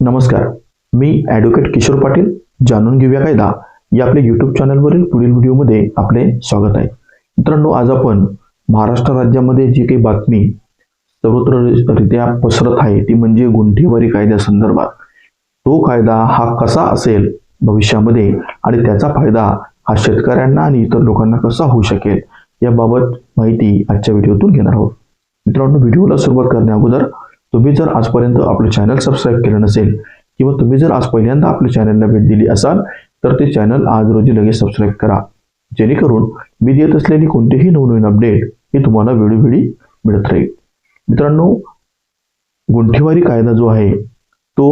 नमस्कार. मी ॲडव्होकेट किशोर पाटील. जाणून घेऊया कायदा. या आपल्या यूट्यूब चॅनलवरील पुढील व्हिडिओमध्ये आपले स्वागत आहे. मित्रांनो आज आपण महाराष्ट्र राज्यामध्ये जी काही बातमी सर्वत्ररित्या पसरत आहे ती म्हणजे गुंठेवारी कायद्यासंदर्भात तो कायदा हा कसा असेल भविष्यामध्ये आणि त्याचा फायदा हा शेतकऱ्यांना आणि इतर लोकांना कसा होऊ शकेल याबाबत माहिती आजच्या व्हिडिओतून घेणार आहोत. मित्रांनो व्हिडिओला सुरुवात करण्या अगोदर तुम्ही जर आजपर्यंत आपलं चॅनल सबस्क्राईब केलं नसेल किंवा तुम्ही जर आज पहिल्यांदा आपल्या चॅनलला भेट दिली असाल तर ते चॅनल आज रोजी लगेच सबस्क्राईब करा. जेणेकरून मी देत असलेली कोणतेही नवनवीन अपडेट हे तुम्हाला वेळोवेळी मिळत राहील. मित्रांनो गुंठेवारी कायदा जो आहे तो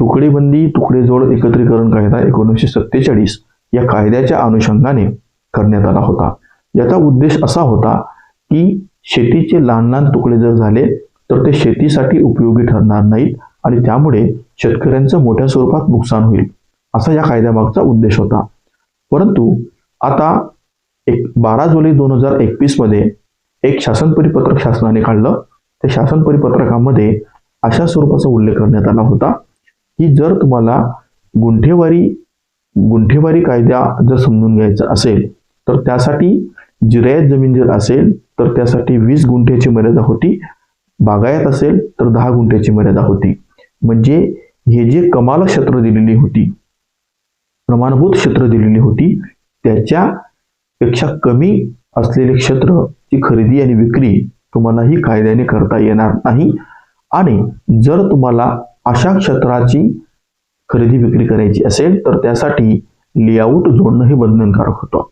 तुकडेबंदी तुकडेजोड एकत्रीकरण कायदा एकोणीसशे सत्तेचाळीस या कायद्याच्या अनुषंगाने करण्यात आला होता. याचा उद्देश असा होता की शेतीचे लहान लहान तुकडे जर झाले तर ते शेतीसाठी उपयोगी ठरणार नाहीत आणि त्यामुळे शेतकऱ्यांचं मोठ्या स्वरूपात नुकसान होईल असा या कायद्यामागचा उद्देश होता. परंतु आता एक बारा जुलै दोन हजार एकवीसमध्ये एक शासन परिपत्रक शासनाने काढलं. त्या शासन परिपत्रकामध्ये अशा स्वरूपाचा उल्लेख करण्यात आला होता की जर तुम्हाला गुंठेवारी गुंठेवारी कायदा जर समजून घ्यायचा असेल तर त्यासाठी जिरायत जमीन जर असेल तर त्यासाठी वीस गुंठ्याची मर्यादा होती. बागायत असेल तर दहा गुंठ्याची मर्यादा होती. म्हणजे हे जे कमाल क्षेत्र दिलेली होती प्रमाणभूत क्षेत्र दिलेली होती त्याच्यापेक्षा कमी असलेले क्षेत्र ची खरेदी आणि विक्री तुम्हाला ही कायद्याने करता येणार नाही. आणि जर तुम्हाला अशा क्षेत्राची खरेदी विक्री करायची असेल तर त्यासाठी लेआउट जोडणं हे बंधनकारक होतं.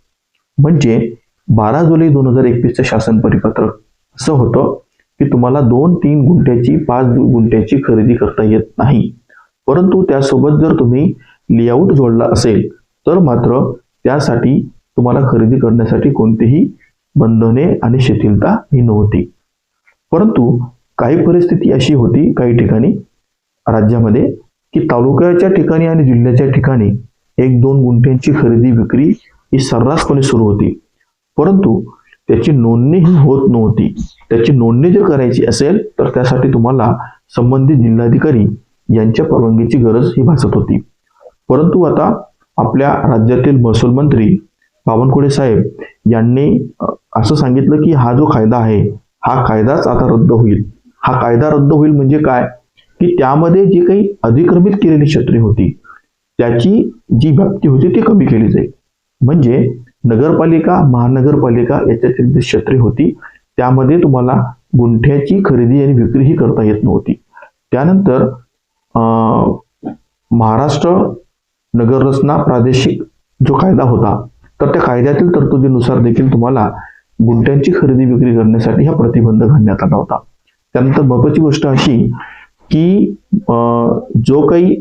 म्हणजे बारा जुलै दोन हजार एकवीसचं शासन परिपत्रक असं होतं. की तुम्हाला दोन तीन गुंठ्याची पाच गुंठ्याची खरेदी करता येत नाही. परंतु त्यासोबत जर तुम्ही लेआउट जोडला असेल तर मात्र त्यासाठी तुम्हाला खरेदी करण्यासाठी कोणतीही बंधने आणि शिथिलता ही नव्हती. परंतु काही परिस्थिती अशी होती काही ठिकाणी राज्यामध्ये की तालुक्याच्या ठिकाणी आणि जिल्ह्याच्या ठिकाणी एक दोन गुंठ्यांची खरेदी विक्री ही सर्रासपणे सुरू होती. परंतु त्याची नोंदणी ही होत नव्हती. त्याची नोंदणी जर करायची असेल तर त्यासाठी तुम्हाला संबंधित जिल्हाधिकारी यांच्या परवानगीची गरज ही भासत होती. परंतु आता आपल्या राज्यातील महसूल मंत्री बावनकुळे साहेब यांनी असं सांगितलं की हा जो कायदा आहे हा कायदाच आता रद्द होईल. हा कायदा रद्द होईल म्हणजे काय? की त्यामध्ये जी काही अधिक्रमित केलेली क्षेत्रे होती त्याची जी व्याप्ती होती ती कमी केली जाईल. म्हणजे नगरपालिका महानगरपालिका याच्यातील जी क्षेत्रे होती त्यामध्ये तुम्हाला गुंठ्याची खरेदी आणि विक्री ही करता येत नव्हती. त्यानंतर अं, महाराष्ट्र नगररचना प्रादेशिक जो कायदा होता तर त्या कायद्यातील तरतुदीनुसार देखील तुम्हाला गुंठ्यांची खरेदी विक्री करण्यासाठी हा प्रतिबंध घालण्यात आला होता. त्यानंतर महत्वाची गोष्ट अशी की अं, जो काही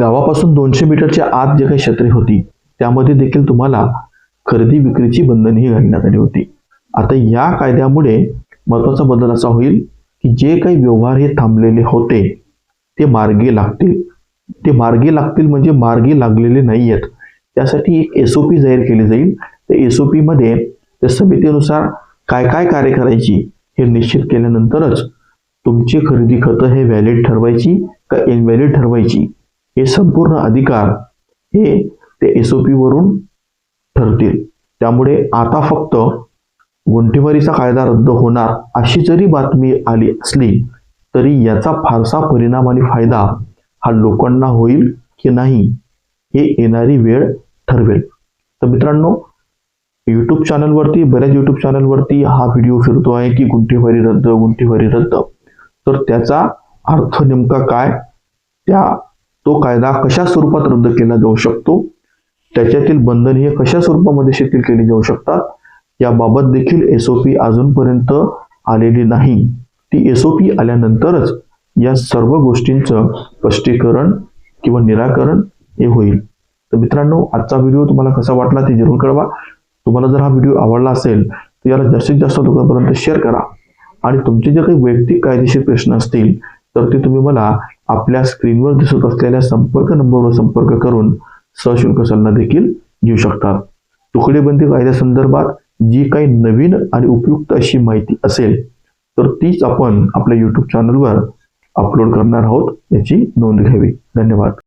गावापासून दोनशे मीटरच्या आत जे काही क्षेत्रे होती त्यामध्ये देखील तुम्हाला खरेदी विक्रीची बंधनही घालण्यात आली होती. आता या कायद्यामुळे महत्त्वाचा बदल असा होईल की जे काही व्यवहार हे थांबलेले होते ते मार्गी लागतील. ते मार्गी लागतील म्हणजे मार्गी लागलेले नाही आहेत त्यासाठी एक एस ओ पी जाहीर केली जाईल. त्या एस ओ पीमध्ये त्या समितीनुसार काय काय कार्य करायची हे निश्चित केल्यानंतरच तुमची खरेदी खतं हे व्हॅलिड ठरवायची का इनव्हॅलिड ठरवायची हे संपूर्ण अधिकार हे ते एस ओ वरून ठरतील. त्यामुळे आता फक्त गुंठेवारीचा कायदा रद्द होणार अशी जरी बातमी आली असली तरी याचा फारसा परिणाम आणि फायदा हा लोकांना होईल की नाही हे येणारी वेळ ठरवेल. तर मित्रांनो यूट्यूब चॅनलवरती बऱ्याच यूट्यूब चॅनलवरती हा व्हिडिओ फिरतो आहे की गुंठेवारी रद्द गुंठेवारी रद्द. तर त्याचा अर्थ नेमका काय? त्या तो कायदा कशा स्वरूपात रद्द केला जाऊ शकतो? त्याच्यातील बंधन हे कशा स्वरूपामध्ये शिथिल केली जाऊ शकतात? याबाबत देखील एस ओ पी अजूनपर्यंत आलेली नाही. ती एस ओ पी आल्यानंतरच या सर्व गोष्टींचं स्पष्टीकरण किंवा निराकरण हे होईल. तर मित्रांनो आजचा व्हिडिओ तुम्हाला कसा वाटला ते जरूर कळवा. तुम्हाला जर हा व्हिडिओ आवडला असेल तर याला जास्तीत जास्त लोकांपर्यंत शेअर करा. आणि तुमचे जे काही वैयक्तिक कायदेशीर प्रश्न असतील तर ते तुम्ही मला आपल्या स्क्रीनवर दिसत असलेल्या संपर्क नंबरवर संपर्क करून सशुल्क सल्ला देखील घेऊ शकतात. तुकडेबंदी कायद्यासंदर्भात जी काही नवीन आणि उपयुक्त अशी माहिती असेल तर तीच आपण आपल्या यूट्यूब चॅनलवर अपलोड करणार आहोत याची नोंद घ्यावी. धन्यवाद.